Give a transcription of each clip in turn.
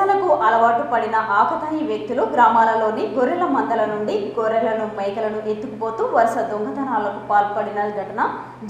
జల్సాలకు అలవాటు పడిన ఆకతాయి వ్యక్తులు గ్రామాలలోని గొర్రెల మందల నుండి గొర్రెలను మేకలను ఎత్తుకుపోతూ వరుస దొంగతనాలకు పాల్పడిన ఘటన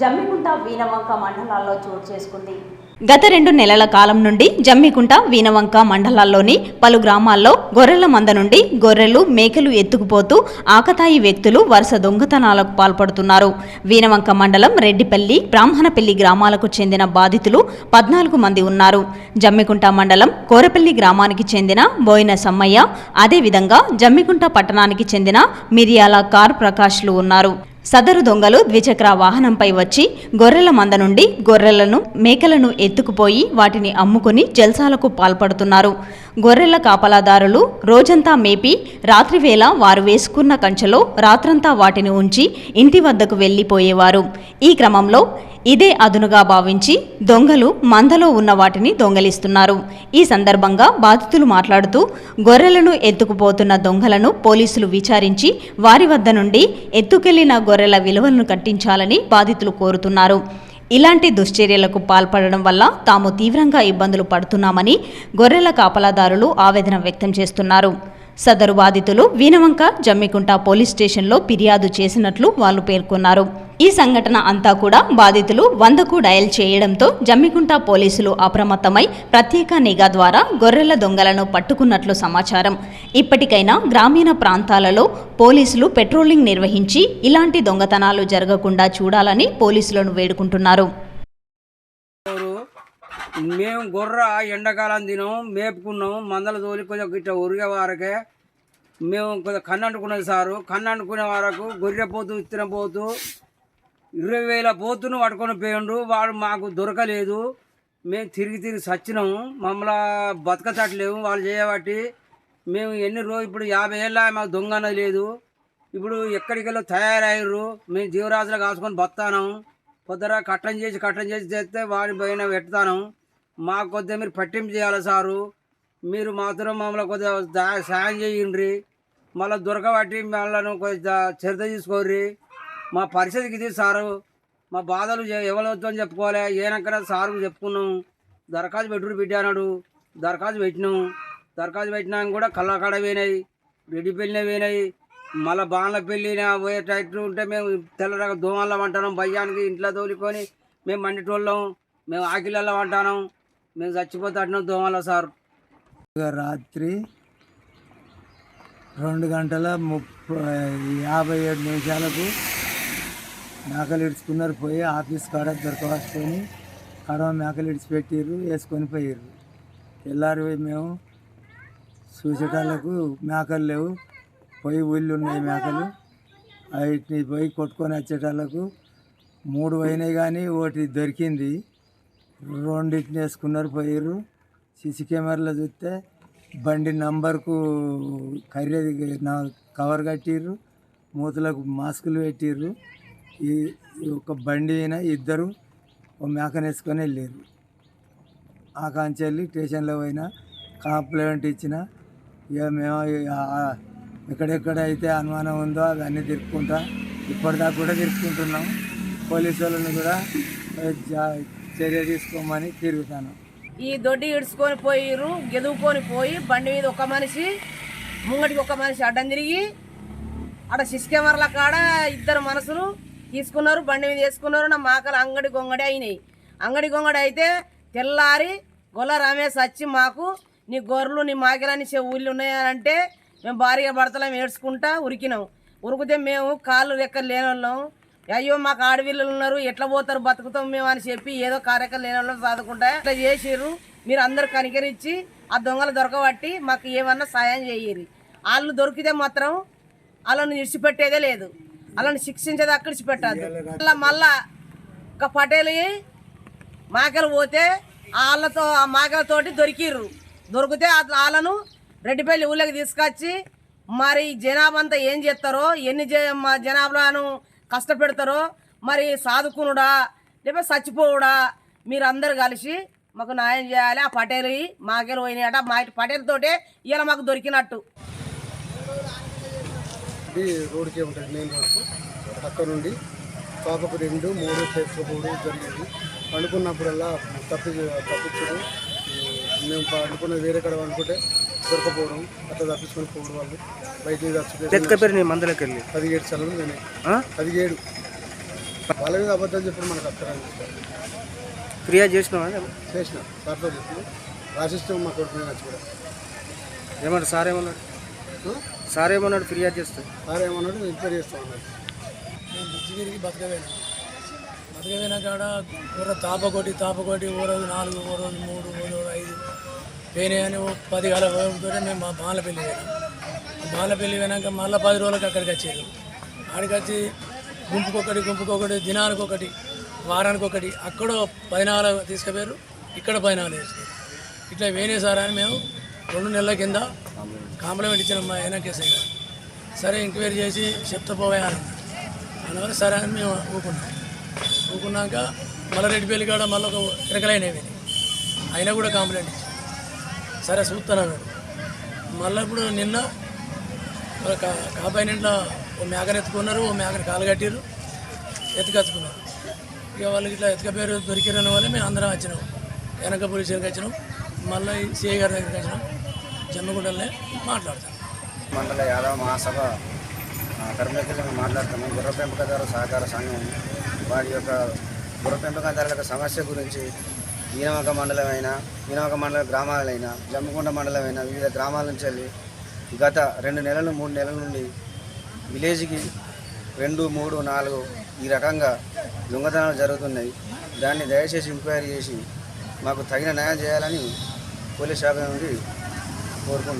జమ్మికుంట వీనవంక మండలాల్లో చోటు చేసుకుంది. గత రెండు నెలల కాలం నుండి జమ్మికుంట వీనవంక మండలాల్లోని పలు గ్రామాల్లో గొర్రెల మంద నుండి గొర్రెలు మేకలు ఎత్తుకుపోతూ ఆకతాయి వ్యక్తులు వరుస దొంగతనాలకు పాల్పడుతున్నారు. వీనవంక మండలం రెడ్డిపల్లి బ్రాహ్మణపల్లి గ్రామాలకు చెందిన బాధితులు పద్నాలుగు మంది ఉన్నారు. జమ్మికుంట మండలం కోరపల్లి గ్రామానికి చెందిన బోయిన సమ్మయ్య అదేవిధంగా జమ్మికుంట పట్టణానికి చెందిన మిరియాల కార్ ప్రకాష్లు ఉన్నారు. సదరు దొంగలు ద్విచక్ర వాహనంపై వచ్చి గొర్రెల మంద నుండి గొర్రెలను మేకలను ఎత్తుకుపోయి వాటిని అమ్ముకుని జల్సాలకు పాల్పడుతున్నారు. గొర్రెల కాపలాదారులు రోజంతా మేపి రాత్రివేళ వారు వేసుకున్న కంచెలో రాత్రంతా వాటిని ఉంచి ఇంటి వద్దకు వెళ్ళిపోయేవారు ఈ క్రమంలో ఇదే అదునుగా భావించి దొంగలు మందలో ఉన్న వాటిని దొంగలిస్తున్నారు. ఈ సందర్భంగా బాధితులు మాట్లాడుతూ గొర్రెలను ఎత్తుకుపోతున్న దొంగలను పోలీసులు విచారించి వారి వద్ద నుండి ఎత్తుకెళ్ళిన గొర్రెల విలువలను కట్టించాలని బాధితులు కోరుతున్నారు. ఇలాంటి దుశ్చర్యలకు పాల్పడడం వల్ల తాము తీవ్రంగా ఇబ్బందులు పడుతున్నామని గొర్రెల కాపలాదారులు ఆవేదన వ్యక్తం చేస్తున్నారు. సదరు బాధితులు వీనవంక జమ్మికుంట పోలీస్ స్టేషన్లో ఫిర్యాదు చేసినట్లు వాళ్ళు పేర్కొన్నారు. ఈ సంఘటన అంతా కూడా బాధితులు వందకు డయల్ చేయడంతో జమ్మిగుంట పోలీసులు అప్రమత్తమై ప్రత్యేక నిఘా ద్వారా గొర్రెల దొంగలను పట్టుకున్నట్లు సమాచారం. ఇప్పటికైనా గ్రామీణ ప్రాంతాలలో పోలీసులు పెట్రోలింగ్ నిర్వహించి ఇలాంటి దొంగతనాలు జరగకుండా చూడాలని పోలీసులను వేడుకుంటున్నారు. మేము గొర్ర ఎండాకాలం దినం మేపుకున్నాం మందల తోలి కొంచెం ఇట్లా ఉరిగే వారకే మేము కొంచెం కన్ను అంటుకున్నది సారు. కన్ను అంటుకునే వరకు గొర్రె పోతూ ఇత్తన పోతూ ఇరవై వేల పోతును పట్టుకొని పోయిండు. వాడు మాకు దొరకలేదు. మేము తిరిగి తిరిగి సచ్చినాము మమ్మల్ని బతకచట్లేము వాళ్ళు చేయబట్టి మేము ఎన్ని రోజులు ఇప్పుడు యాభై ఏళ్ళ మాకు దొంగ అన్నది లేదు. ఇప్పుడు ఎక్కడికెళ్ళో తయారయ్యారు మేము జీవరాజులు కాసుకొని బతాను పొద్దున కట్టం చేసి కట్టం చేసి చేస్తే వాడి పైన పెడతాను మాకు కొద్దిగా మీరు పట్టింపు చేయాలి సారు? మీరు మాత్రం మమ్మల్ని కొద్దిగా సాయం చేయండి. మళ్ళీ దొరకబట్టి మళ్ళీ కొద్దిగా చరిత తీసుకోర్రి. మా పరిస్థితికి ఇది సారు. మా బాధలు చె- ఎవరితో చెప్పుకోవాలి. ఏనక్కడ సారు చెప్పుకున్నాం. దరఖాస్తు పెట్టుడు బిడ్డ అన్నాడు. దరఖాస్తు పెట్టినాం. దరఖాస్తు పెట్టినాక కూడా కళ్ళకాడ పోయినాయి. రెడ్డి పెళ్ళిన పోయినాయి. మళ్ళీ బాణల పెళ్ళిన పోయేటట్టు ఉంటే మేము తెల్లరక దోమల్లో వంటాం భయ్యానికి ఇంట్లో తోలుకొని మేము మండిటోళ్ళం. మేము ఆకిలల్లో వంటాం మేము చచ్చిపోతాంటున్నాం దోమల సార్. రాత్రి రెండు గంటల ముప్పై యాభై ఏడు నిమిషాలకు మేకలు ఇడుచుకున్నారు పోయి ఆఫీస్ కాడ దొరకవచ్చుకొని కడవ మేకలు ఇడిచిపెట్టిర్రు వేసుకొని పోయారు తెల్లారి పోయి మేము చూసేటాళ్ళకు మేకలు లేవు పోయి ఊళ్ళు ఉన్నాయి మేకలు. వాటిని పోయి కొట్టుకొని వచ్చేటాళ్ళకు మూడు పోయినాయి కానీ ఒకటి దొరికింది. రెండింటిని వేసుకున్నారు పోయారు సీసీ కెమెరాలో చూస్తే బండి నంబర్కు ఖరీదు కవర్ కట్టిర్రు మూతలకు మాస్కులు పెట్టిర్రు. ఈ ఈ ఒక బండి అయినా ఇద్దరు ఒక మేకనేసుకొని వెళ్ళారు. ఆ వెళ్ళి స్టేషన్లో పోయినా కాంప్లైంట్ ఇచ్చిన ఇక మేము ఎక్కడెక్కడైతే ఎక్కడెక్కడ అయితే అనుమానం ఉందో అవన్నీ తిరుక్కుంటా ఇప్పటిదాకా కూడా తిరుక్కుంటున్నాం పోలీసు వాళ్ళని కూడా చర్య తీసుకోమని తిరుగుతాను. ఈ దొడ్డి ఇడుచుకొని పోయిరు గెదువుకొని పోయి బండి మీద ఒక మనిషి ముంగటికి ఒక మనిషి అడ్డం తిరిగి అక్కడ సిస్ కెమెరాల కాడ ఇద్దరు మనసులు తీసుకున్నారు బండి మీద వేసుకున్నారు నా మాకలు అంగడి గొంగడి అయినాయి. అంగడి గొంగడి అయితే తెల్లారి గొల్ల రమేష్ వచ్చి మాకు నీ గొర్రెలు నీ మాకిలని ఊళ్ళు ఉన్నాయనంటే మేము భారీగా పడతలేం ఏడ్చుకుంటా ఉరికినాం. ఉరికితే మేము కాళ్ళు రెక్కలు లేని వాళ్ళం అయ్యో మాకు ఆడవిల్లు ఉన్నారు ఎట్లా పోతారు బతుకుతాం మేము అని చెప్పి ఏదో కార్యక్రమం లేని వాళ్ళం చదువుకుంటా ఇట్లా చేసిర్రు. మీరు అందరు కనికరించి ఆ దొంగలు దొరకబట్టి మాకు ఏమన్నా సాయం చేయరు వాళ్ళు దొరికితే మాత్రం వాళ్ళని విడిచిపెట్టేదే లేదు. వాళ్ళని శిక్షించేది అక్కడ విడిచిపెట్టద్దు మళ్ళా మళ్ళా ఒక పటేలు మాకలు పోతే వాళ్ళతో ఆ మాకలతోటి దొరికిర్రు. దొరికితే వాళ్ళను రెడ్డిపల్లి ఊళ్ళకి తీసుకొచ్చి మరి జనాభా అంతా ఏం చేస్తారో ఎన్ని జనాభాను కష్టపెడతారో మరి సాదుకునుడా లేకపోతే చచ్చిపోవుడా మీరు అందరు కలిసి మాకు న్యాయం చేయాలి. ఆ పటేలు మాకెలు పోయినాయట మా పటేల్ తోటే ఇలా మాకు దొరికినట్టు. ఇది రోడ్డుకే ఉంటుంది మెయిన్ రోడ్కు అక్కడ నుండి పాపకు రెండు మూడు చేతులు మూడు జరిగింది. అనుకున్నప్పుడల్లా తప్పి తప్పించడం. మేము అనుకున్న వేరే కడ అనుకుంటే దొరకపోవడం అట్లా తప్పించుకొని పోవడం వాళ్ళు. నీ మందులోకి వెళ్ళి? పదిహేడు సెలవులు ఆ? పదిహేడు. వాళ్ళ మీద అబద్ధం చెప్పడం మనకు అక్కరాని ఫిర్యాదు చేసినావా? చేసిన. సార్తో చెప్పిన. రాసిస్తాం మా కొడుకు వచ్చి కూడా ఏమన్నాడు సార్ ఏమన్నాడు? సార్ ఏమన్నాడు? ఫిర్యాదు చేస్తే. సార్ ఏమన్నాడు? ఎంక్వైరీ చేస్తాం అన్నాడు. నేను బిజ్జిగిరికి బతకవేనా? బతకవేనా కాడ? కూర తాపకోటి తాపకోటి ఓ రోజు నాలుగు ఓ రోజు మూడు ఓ రోజు ఐదు. పోయినాయని ఓ పది కాల మేము మా బాలపల్లి పోయినాం. బాలపల్లి పోయినాక మళ్ళీ పది రోజులకి అక్కడికి వచ్చారు. ఆడికి వచ్చి గుంపుకొకటి గుంపుకొకటి దినానికి ఒకటి వారానికి ఒకటి అక్కడ పైనాలు తీసుకుపోయారు. ఇక్కడ పైనాలు వేసుకారు ఇట్లా వేనే సార్ అని మేము రెండు నెలల కింద కాంప్లిమెంట్ ఇచ్చిన మా అయినా కేసు గారు. సరే ఎంక్వైరీ చేసి చెప్తా పోయా అన్నారు సరే అని మేము ఊకున్నాం ఊకున్నాక మళ్ళీ రెడ్డిపల్లి కాడ మళ్ళీ ఒక ఇరకలైనవి అయినా కూడా కాంప్లైంట్ ఇచ్చి సరే చూస్తాను మళ్ళీ ఇప్పుడు నిన్న ఒక కాపాయి ఇంట్లో ఓ మేకను ఎత్తుకున్నారు ఓ మేకను కాలు కట్టారు ఎత్తుకచ్చుకున్నారు. ఇక వాళ్ళకి ఇట్లా ఎత్తుకపోయారు అనే వాళ్ళే మేము అందరం వచ్చినాం. వెనక పోలీసులకు వచ్చినాం. మళ్ళీ సిఐ గారి దగ్గరికి వచ్చినాం. జమ్మగుండలనే మాట్లాడతాను. మండల యాదవ మహాసభ కర్మకులను మాట్లాడుతున్నాం. గుర్ర పెంపకదారు సహకార సంఘం వారి యొక్క గుర్ర పెంపకదారుల యొక్క సమస్య గురించి ఈనమక మండలమైన ఈనవక మండల గ్రామాలైన మండలం మండలమైన వివిధ గ్రామాల నుంచి వెళ్ళి గత రెండు నెలలు మూడు నెలల నుండి విలేజ్కి రెండు మూడు నాలుగు ఈ రకంగా దొంగతనాలు జరుగుతున్నాయి. దాన్ని దయచేసి ఎంక్వైరీ చేసి మాకు తగిన న్యాయం చేయాలని పోలీస్ శాఖ నుండి ওরকম